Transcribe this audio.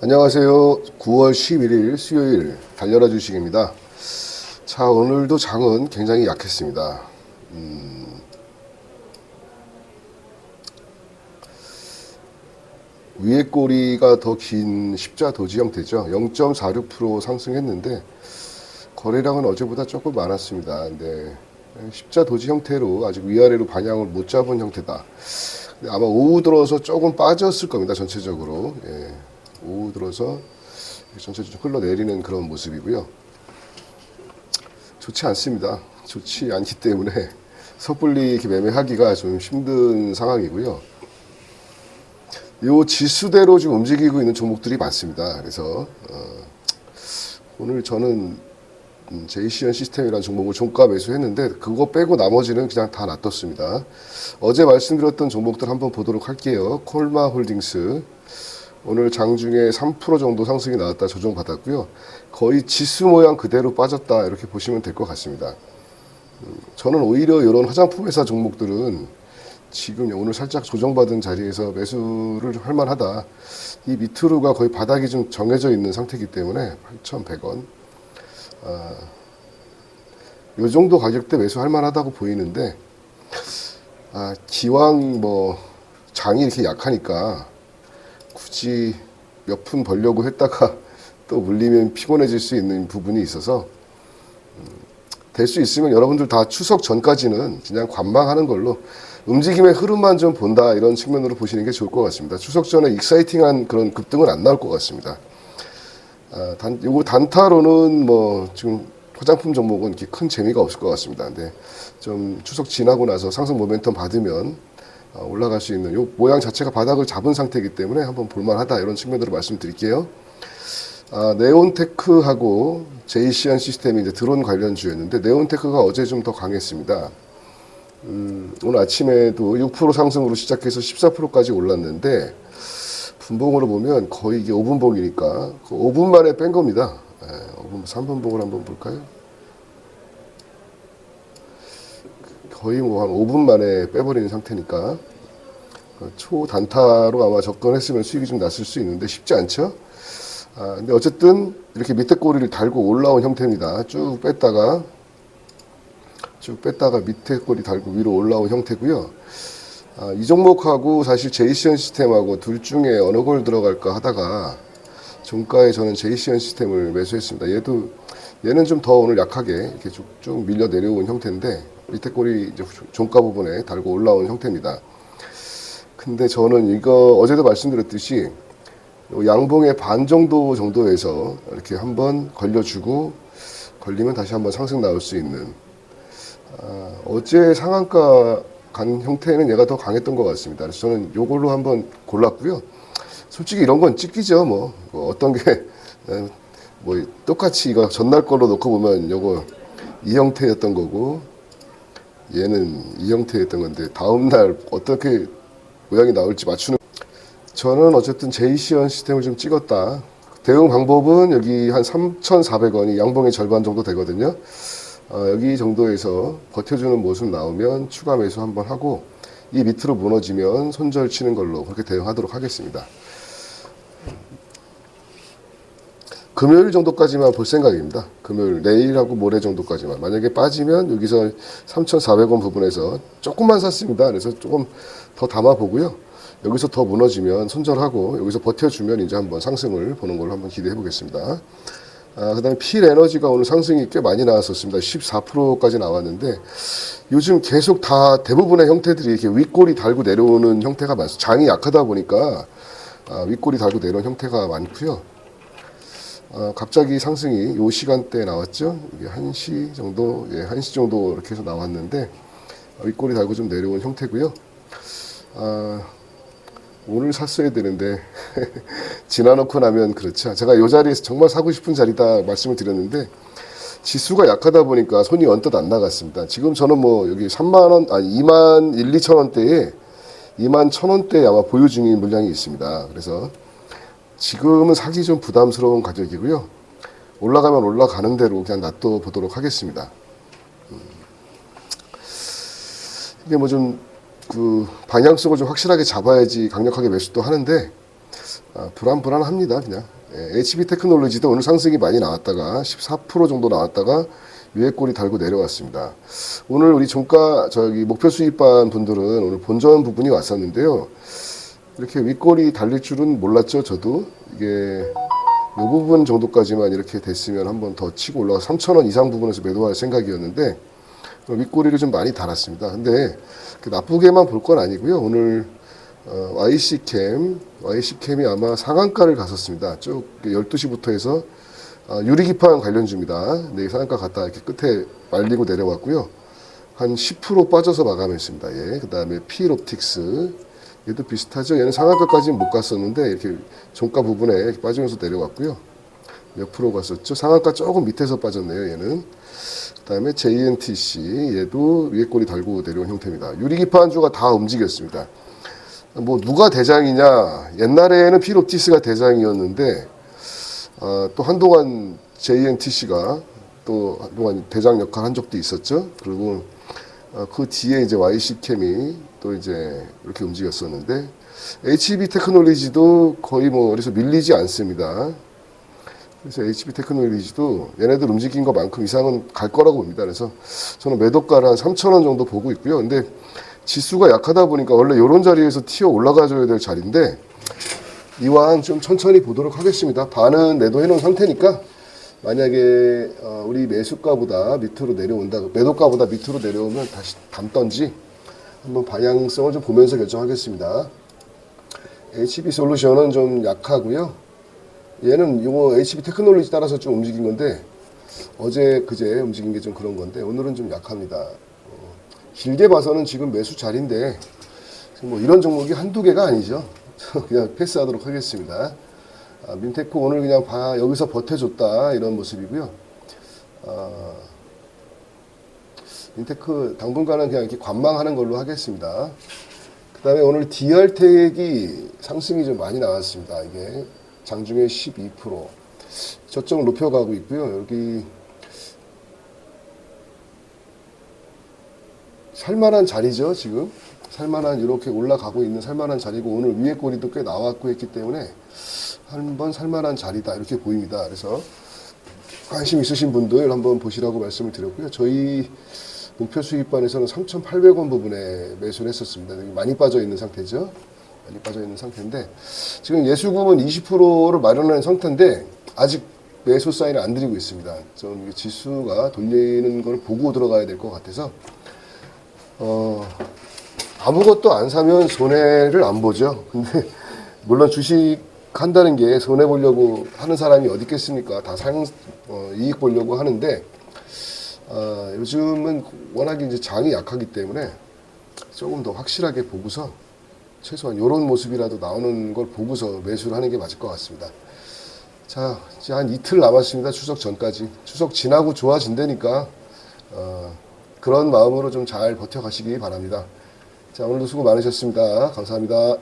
안녕하세요. 9월 11일 수요일 달려라 주식입니다. 자, 오늘도 장은 굉장히 약했습니다. 음, 위에 꼬리가 더 긴 십자 도지 형태죠. 0.46% 상승했는데 거래량은 어제보다 조금 많았습니다. 근데 십자 도지 형태로 아직 위아래로 방향을 못 잡은 형태다. 아마 오후 들어서 조금 빠졌을 겁니다. 전체적으로. 예. 오후 들어서 전체적으로 흘러내리는 그런 모습이고요. 좋지 않습니다. 좋지 않기 때문에 섣불리 이렇게 매매하기가 좀 힘든 상황이고요. 요 지수대로 지금 움직이고 있는 종목들이 많습니다. 그래서 어, 오늘 저는 음, 제이시언 시스템이라는 종목을 종가 매수했는데 그거 빼고 나머지는 그냥 다 놔뒀습니다. 어제 말씀드렸던 종목들 한번 보도록 할게요. 콜마 홀딩스 오늘 장중에 3% 정도 상승이 나왔다 조정받았고요. 거의 지수 모양 그대로 빠졌다 이렇게 보시면 될 것 같습니다. 음, 저는 오히려 이런 화장품 회사 종목들은 지금 오늘 살짝 조정받은 자리에서 매수를 할 만하다. 이 밑으로가 거의 바닥이 좀 정해져 있는 상태이기 때문에 8,100원. 아, 요 정도 가격대 매수할 만하다고 보이는데 아, 기왕 뭐 장이 이렇게 약하니까 굳이 몇 푼 벌려고 했다가 또 물리면 피곤해질 수 있는 부분이 있어서 될 수 있으면 여러분들 다 추석 전까지는 그냥 관망하는 걸로 움직임의 흐름만 좀 본다 이런 측면으로 보시는 게 좋을 것 같습니다. 추석 전에 익사이팅한 그런 급등은 안 나올 것 같습니다. 아, 단, 요거 단타로는 뭐 지금 화장품 종목은 이렇게 큰 재미가 없을 것 같습니다. 근데 좀 추석 지나고 나서 상승 모멘텀 받으면 어, 올라갈 수 있는 요 모양 자체가 바닥을 잡은 상태이기 때문에 한번 볼만하다 이런 측면으로 말씀드릴게요. 아, 네온테크하고 제이시안 시스템이 이제 드론 관련주였는데 네온테크가 어제 좀 더 강했습니다. 음, 오늘 아침에도 6% 상승으로 시작해서 14%까지 올랐는데 분봉으로 보면 거의 이게 5분봉이니까 그 5분 만에 뺀 겁니다. 예, 5분, 3분봉을 한번 볼까요? 거의 뭐 한 5분 만에 빼버리는 상태니까 어, 초단타로 아마 접근했으면 수익이 좀 났을 수 있는데 쉽지 않죠? 아, 근데 어쨌든 이렇게 밑에 꼬리를 달고 올라온 형태입니다. 쭉 뺐다가 쭉 뺐다가 밑에 꼬리 달고 위로 올라온 형태고요. 아, 이 종목하고 사실 제이시언 시스템하고 둘 중에 어느 걸 들어갈까 하다가 종가에 저는 제이시언 시스템을 매수했습니다. 얘도 얘는 좀 더 오늘 약하게 이렇게 쭉쭉 밀려 내려온 형태인데 밑에 꼬리 이제 종가 부분에 달고 올라온 형태입니다. 근데 저는 이거 어제도 말씀드렸듯이 요 양봉의 반 정도 정도에서 이렇게 한번 걸려주고 걸리면 다시 한번 상승 나올 수 있는 아, 어제 상한가 간 형태는 얘가 더 강했던 것 같습니다. 그래서 저는 요걸로 한번 골랐고요. 솔직히 이런 건 찍기죠. 뭐, 뭐 어떤 게 뭐 똑같이 이거 전날 걸로 놓고 보면 요거 이 형태였던 거고 얘는 이 형태였던 건데 다음 날 어떻게 모양이 나올지 맞추는 저는 어쨌든 제이시언 시스템을 좀 찍었다. 대응 방법은 여기 한 3,400원이 양봉의 절반 정도 되거든요. 어, 여기 정도에서 버텨주는 모습 나오면 추가 매수 한번 하고 이 밑으로 무너지면 손절 치는 걸로 그렇게 대응하도록 하겠습니다. 금요일 정도까지만 볼 생각입니다. 금요일 내일하고 모레 정도까지만 만약에 빠지면 여기서 3,400원 부분에서 조금만 샀습니다. 그래서 조금 더 담아 보고요. 여기서 더 무너지면 손절하고 여기서 버텨주면 이제 한번 상승을 보는 걸로 한번 기대해 보겠습니다. 아, 그 다음에 필 에너지가 오늘 상승이 꽤 많이 나왔었습니다. 14%까지 나왔는데 요즘 계속 다 대부분의 형태들이 이렇게 윗골이 달고 내려오는 형태가 많습니다. 장이 약하다 보니까 아, 윗골이 달고 내려온 형태가 많고요. 아, 갑자기 상승이 요 시간대에 나왔죠. 이게 1시 정도, 예, 1시 정도 이렇게 해서 나왔는데 아, 윗골이 달고 좀 내려온 형태고요. 아, 오늘 샀어야 되는데 지나놓고 나면 그렇죠. 제가 이 자리에서 정말 사고 싶은 자리다 말씀을 드렸는데 지수가 약하다 보니까 손이 언뜻 안 나갔습니다. 지금 저는 뭐 여기 3만 원, 아니 2만 1, 2천 원대에 2만 천 원대 아마 보유 중인 물량이 있습니다. 그래서 지금은 사기 좀 부담스러운 가격이고요. 올라가면 올라가는 대로 그냥 놔둬 보도록 하겠습니다. 음. 이게 뭐 좀 그 방향성을 좀 확실하게 잡아야지 강력하게 매수도 하는데 아, 불안불안합니다 그냥 예, HB 테크놀로지도 오늘 상승이 많이 나왔다가 14% 정도 나왔다가 위에 꼬리 달고 내려왔습니다. 오늘 우리 종가 저기 목표 수입반 분들은 오늘 본전 부분이 왔었는데요. 이렇게 윗꼬리 달릴 줄은 몰랐죠 저도 이게 이 부분 정도까지만 이렇게 됐으면 한번 더 치고 올라가 3,000원 이상 부분에서 매도할 생각이었는데 윗꼬리를 좀 많이 달았습니다. 근데 그 나쁘게만 볼 건 아니고요. 오늘 어, YC캠, YC캠이 아마 상한가를 갔었습니다. 쭉 12시부터 해서 아, 유리기판 관련주입니다. 네, 상한가 갔다 이렇게 끝에 말리고 내려왔고요. 한 10% 빠져서 마감했습니다. 예. 그 다음에 필옵틱스. 얘도 비슷하죠. 얘는 상한가까지는 못 갔었는데 이렇게 종가 부분에 이렇게 빠지면서 내려왔고요. 몇 프로 갔었죠? 상한가 조금 밑에서 빠졌네요. 얘는. 그다음에 JNTC 얘도 위에 꼬리 달고 내려온 형태입니다. 유리기판주가 다 움직였습니다. 뭐 누가 대장이냐? 옛날에는 필옵티스가 대장이었는데 어, 또 한동안 JNTC가 또 한동안 대장 역할 한 적도 있었죠. 그리고 어, 그 뒤에 이제 YC캠이 또 이제 이렇게 움직였었는데 HB 테크놀로지도 거의 뭐 어디서 밀리지 않습니다. 그래서 HB 테크놀로지도 얘네들 움직인 것만큼 이상은 갈 거라고 봅니다. 그래서 저는 매도가를 한 3,000원 정도 보고 있고요. 근데 지수가 약하다 보니까 원래 이런 자리에서 튀어 올라가줘야 될 자리인데 이왕 좀 천천히 보도록 하겠습니다. 반은 매도해 놓은 상태니까 만약에 어, 우리 매수가보다 밑으로 내려온다, 매도가보다 밑으로 내려오면 다시 담던지 한번 방향성을 좀 보면서 결정하겠습니다. HB 솔루션은 좀 약하고요. 얘는 이거 HB 테크놀로지 따라서 좀 움직인 건데 어제 그제 움직인 게 좀 그런 건데 오늘은 좀 약합니다. 어, 길게 봐서는 지금 매수 자리인데 뭐 이런 종목이 한두 개가 아니죠. 그냥 패스하도록 하겠습니다. 아, 민테크 오늘 그냥 봐 여기서 버텨줬다 이런 모습이고요. 아, 민테크 당분간은 그냥 이렇게 관망하는 걸로 하겠습니다. 그 다음에 오늘 DR택이 상승이 좀 많이 나왔습니다. 이게 장중에 12% 저점을 높여가고 있고요. 여기 살만한 자리죠 지금 살만한 이렇게 올라가고 있는 살만한 자리고 오늘 위에 꼬리도 꽤 나왔고 했기 때문에 한번 살만한 자리다 이렇게 보입니다. 그래서 관심 있으신 분들 한번 보시라고 말씀을 드렸고요. 저희 목표 수익반에서는 3,800원 부분에 매수를 했었습니다. 많이 빠져 있는 상태죠. 많이 빠져 있는 상태인데 지금 예수금은 20%를 마련한 상태인데 아직 매수 사인을 안 드리고 있습니다. 좀 지수가 돌리는 걸 보고 들어가야 될 것 같아서 어, 아무것도 안 사면 손해를 안 보죠. 근데 물론 주식 한다는 게 손해 보려고 하는 사람이 어디 있겠습니까? 다 상, 어, 이익 보려고 하는데 어, 요즘은 워낙에 이제 장이 약하기 때문에 조금 더 확실하게 보고서 최소한 이런 모습이라도 나오는 걸 보고서 매수를 하는 게 맞을 것 같습니다. 자, 이제 한 이틀 남았습니다. 추석 전까지. 추석 지나고 좋아진다니까 어, 그런 마음으로 좀 잘 버텨가시기 바랍니다. 자, 오늘도 수고 많으셨습니다. 감사합니다.